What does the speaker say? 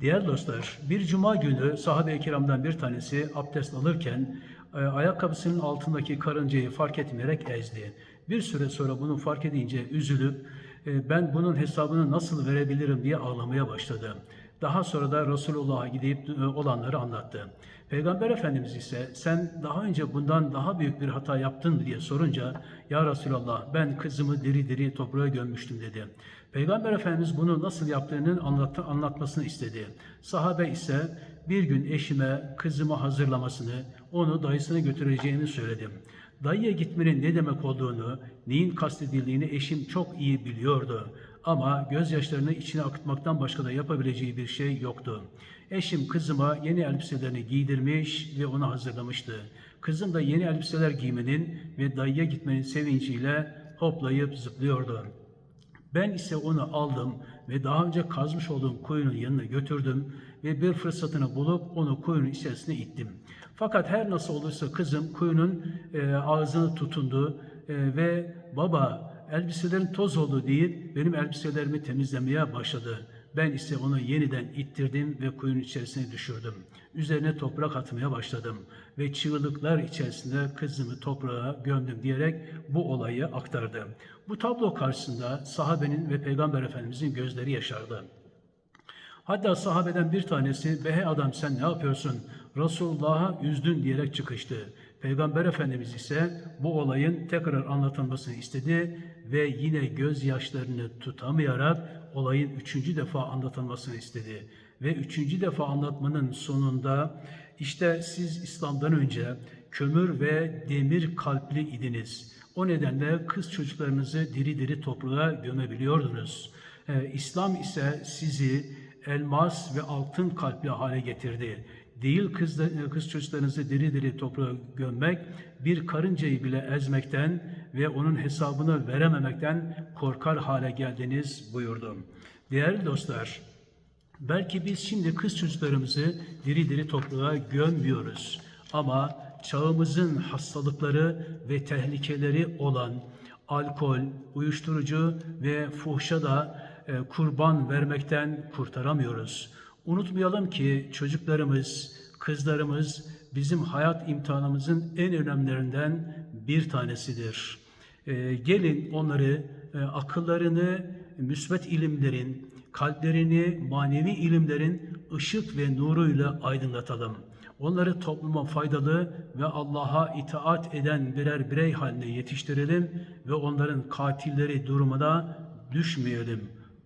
Değerli dostlar, bir cuma günü sahabe-i kiramdan bir tanesi abdest alırken e, ayakkabısının altındaki karıncayı fark etmeyerek ezdi. Bir süre sonra bunu fark edince üzülüp e, ben bunun hesabını nasıl verebilirim diye ağlamaya başladı. Daha sonra da Resulullah'a gidip e, olanları anlattı. Peygamber Efendimiz ise sen daha önce bundan daha büyük bir hata yaptın diye sorunca Ya Resulallah ben kızımı diri diri toprağa gömmüştüm dedi. Peygamber Efendimiz bunu nasıl yaptığını anlattı, anlatmasını istedi. Sahabe ise bir gün eşime kızımı hazırlamasını, onu dayısına götüreceğini söyledim. Dayıya gitmenin ne demek olduğunu, neyin kastedildiğini eşim çok iyi biliyordu. Ama gözyaşlarını içine akıtmaktan başka da yapabileceği bir şey yoktu. Eşim kızıma yeni elbiselerini giydirmiş ve onu hazırlamıştı. Kızım da yeni elbiseler giymenin ve dayıya gitmenin sevinciyle hoplayıp zıplıyordu. Ben ise onu aldım ve daha önce kazmış olduğum kuyunun yanına götürdüm ve bir fırsatını bulup onu kuyunun içerisine ittim. Fakat her nasıl olursa kızım kuyunun e, ağzını tutundu e, ve baba elbiselerin toz oldu deyip benim elbiselerimi temizlemeye başladı. Ben ise onu yeniden ittirdim ve kuyunun içerisine düşürdüm. Üzerine toprak atmaya başladım ve çığlıklar içerisinde kızımı toprağa gömdüm diyerek bu olayı aktardı. Bu tablo karşısında sahabenin ve Peygamber Efendimizin gözleri yaşardı. Hatta sahabeden bir tanesi, behe adam sen ne yapıyorsun? Resulullah'a üzdün diyerek çıkıştı. Peygamber Efendimiz ise bu olayın tekrar anlatılmasını istedi ve yine gözyaşlarını tutamayarak olayın üçüncü defa anlatılmasını istedi. Ve üçüncü defa anlatmanın sonunda işte siz İslam'dan önce kömür ve demir kalpli idiniz. O nedenle kız çocuklarınızı diri diri toprağa gömebiliyordunuz. Ee, İslam ise sizi elmas ve altın kalpli hale getirdi. Değil kız, kız çocuklarınızı diri diri toprağa gömmek, bir karıncayı bile ezmekten ve onun hesabını verememekten korkar hale geldiniz buyurdu. Değerli dostlar, belki biz şimdi kız çocuklarımızı diri diri toprağa gömmüyoruz. Ama çağımızın hastalıkları ve tehlikeleri olan alkol, uyuşturucu ve fuhşa da kurban vermekten kurtaramıyoruz. Unutmayalım ki çocuklarımız, kızlarımız bizim hayat imtihanımızın en önemlilerinden bir tanesidir. E, gelin onları, e, akıllarını müsbet ilimlerin, kalplerini manevi ilimlerin ışık ve nuruyla aydınlatalım. Onları topluma faydalı ve Allah'a itaat eden birer birey haline yetiştirelim ve onların katilleri durumuna düşmeyelim.